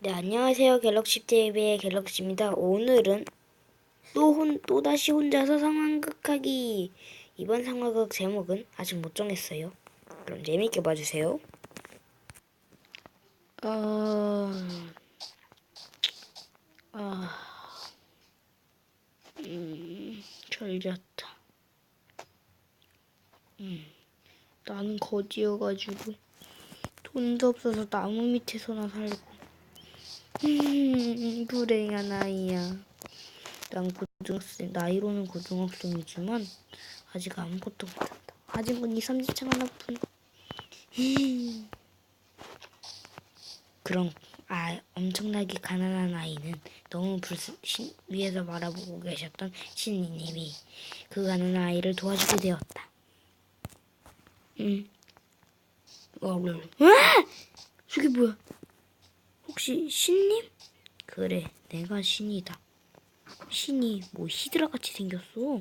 네, 안녕하세요. 갤럭시 TV의 갤럭시입니다. 오늘은 또 혼, 또다시 혼자서 상황극하기. 이번 상황극 제목은 아직 못 정했어요. 그럼 재밌게 봐주세요. 어... 아... 음... 잘 잤다. 음... 나는 거지여가지고 돈도 없어서 나무 밑에서나 살고 음, 불행한 아이야. 난 고등학생, 나이로는 고등학생이지만 아직 아무것도 못한다. 아직은 2, 30차만 아픈. 음. 그런 아 엄청나게 가난한 아이는 너무 불쌍 신, 위에서 바라보고 계셨던 신이님이 그 가난한 아이를 도와주게 되었다. 음. 와, 와, 와! 저게 뭐야? 혹시 신님? 그래, 내가 신이다. 신이 뭐 히드라 같이 생겼어?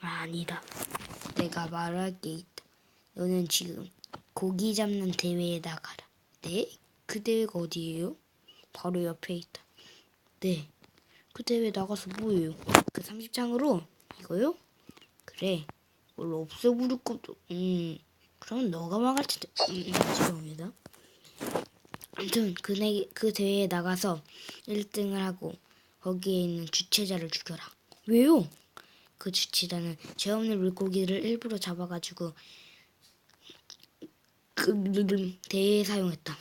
아, 아니다. 내가 말할 게 있다. 너는 지금 고기 잡는 대회에 나가라. 네? 그 대회가 어디예요? 바로 옆에 있다. 네. 그 대회 나가서 뭐예요? 그 30장으로 이거요? 그래. 뭘 없애부를 것도. 음. 그럼 너가 막을 텐데. 음, 죄송합니다. 아무튼 그, 내, 그 대회에 나가서 1등을 하고 거기에 있는 주최자를 죽여라. 왜요? 그 주최자는 죄 없는 물고기를 일부러 잡아가지고 그 대회에 사용했다.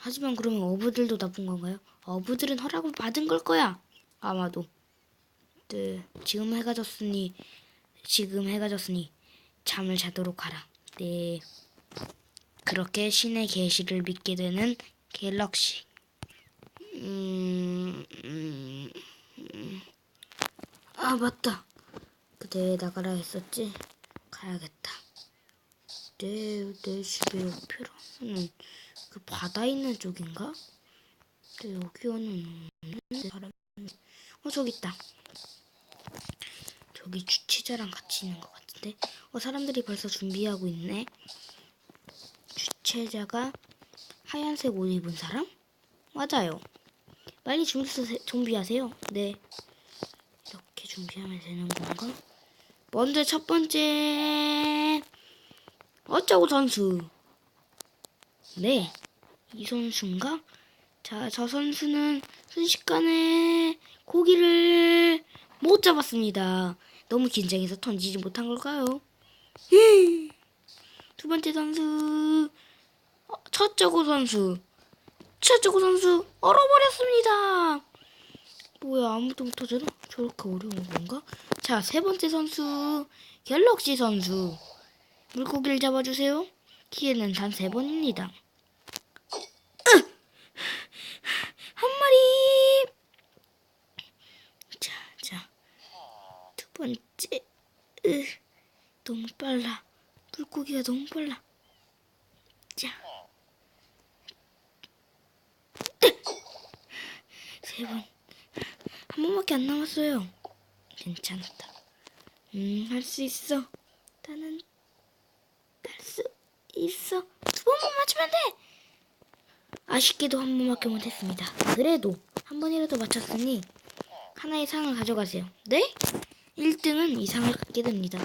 하지만 그러면 어부들도 나쁜 건가요? 어부들은 허락을 받은 걸 거야. 아마도. 네, 지금 해가 졌으니 지금 해가 졌으니 잠을 자도록 하라. 네. 그렇게 신의 계시를 믿게 되는 갤럭시. 음, 음, 음. 아 맞다. 그 대회 나가라 했었지. 가야겠다. 내, 내 집의 목표로는 그 바다 있는 쪽인가? 근데 여기는 없는데 사람. 어 저기 있다. 저기 주최자랑 같이 있는 것 같은데. 어 사람들이 벌써 준비하고 있네. 주최자가 하얀색 옷 입은 사람? 맞아요. 빨리 준비, 준비하세요. 네. 이렇게 준비하면 되는 건가? 먼저 첫 번째 어쩌고 선수. 네. 이 선수인가? 자, 저 선수는 순식간에 고기를 못 잡았습니다. 너무 긴장해서 던지지 못한 걸까요? 두 번째 선수 어, 첫저고 선수 첫저고 선수 얼어버렸습니다. 뭐야 아무도 못하잖아. 저렇게 어려운 건가? 자 세 번째 선수 갤럭시 선수 물고기를 잡아주세요. 기회는 단 세 번입니다. 한 마리. 자, 자. 두 번째. 으, 너무 빨라. 물고기가 너무 빨라. 자. 세 번. 한 번밖에 안 남았어요. 괜찮다. 음, 할 수 있어. 나는 할 수 있어. 두 번만 맞추면 돼. 아쉽게도 한 번밖에 못했습니다. 그래도 한 번이라도 맞췄으니 하나의 상을 가져가세요. 네? 1등은 이 상을 갖게 됩니다.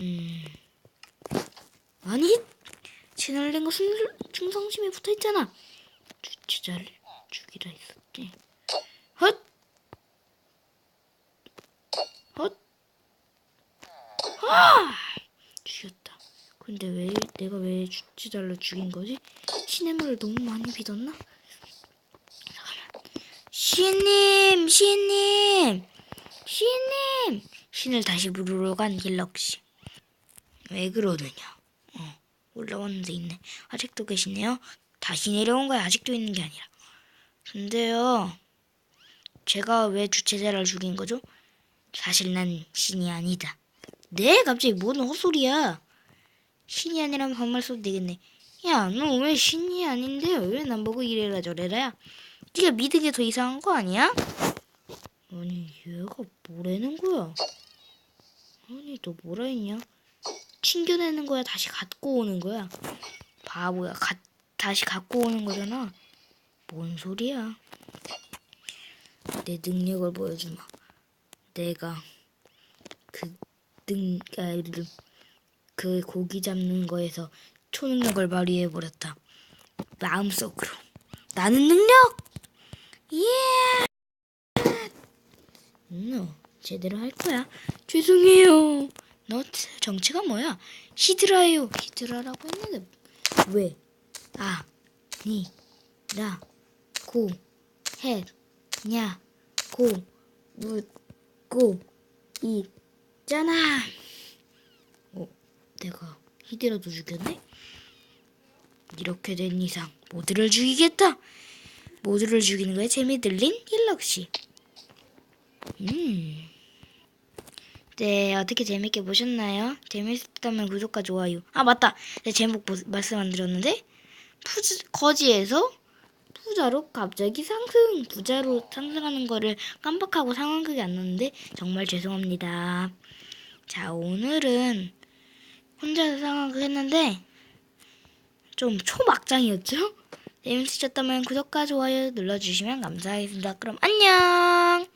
음. 아니, 채널된 것은 충성심에 붙어 있잖아. 주최자를 죽이라 했었지. 헛! 헛! 아! 죽였다. 근데 왜 내가 왜 주최자를 죽인 거지? 신의 물을 너무 많이 믿었나? 잠깐만. 신님, 신님, 신님. 신을 다시 부르러 간 길럭씨. 왜 그러느냐? 어, 올라왔는데 있네. 아직도 계시네요. 다시 내려온 거야. 아직도 있는 게 아니라. 근데요, 제가 왜 주최자를 죽인 거죠? 사실 난 신이 아니다. 네? 갑자기 뭔 헛소리야? 신이 아니라면 반말 써도 되겠네. 야, 너 왜 신이 아닌데 왜 남보고 이래라 저래라야? 네가 믿은 게 더 이상한 거 아니야? 아니, 얘가 뭐라는 거야? 아니, 너 뭐라 했냐? 챙겨내는 거야, 다시 갖고 오는 거야. 바보야, 가, 다시 갖고 오는 거잖아. 뭔 소리야? 내 능력을 보여주마. 내가 그 능, 아, 그 고기 잡는 거에서 초능력을 발휘해 버렸다. 마음속으로 나는 능력. 예. 너 제대로 할 거야. 죄송해요. 너 정체가 뭐야? 히드라예요. 히드라라고 했는데 왜? 아, 니, 라, 고, 해, 냐, 고, 묻, 고, 있잖아. 어, 내가 히드라도 죽였네? 이렇게 된 이상 모두를 죽이겠다. 모두를 죽이는 거에 재미 들린 일럭씨. 음. 네, 어떻게 재밌게 보셨나요? 재밌었다면 구독과 좋아요. 아, 맞다. 내 제목 보- 말씀 안 드렸는데? 푸즈, 거지에서 부자로 갑자기 상승, 부자로 상승하는 거를 깜빡하고 상황극이 안 났는데 정말 죄송합니다. 자, 오늘은 혼자서 상황극 했는데 좀 초막장이었죠? 재밌으셨다면 구독과 좋아요 눌러주시면 감사하겠습니다. 그럼 안녕!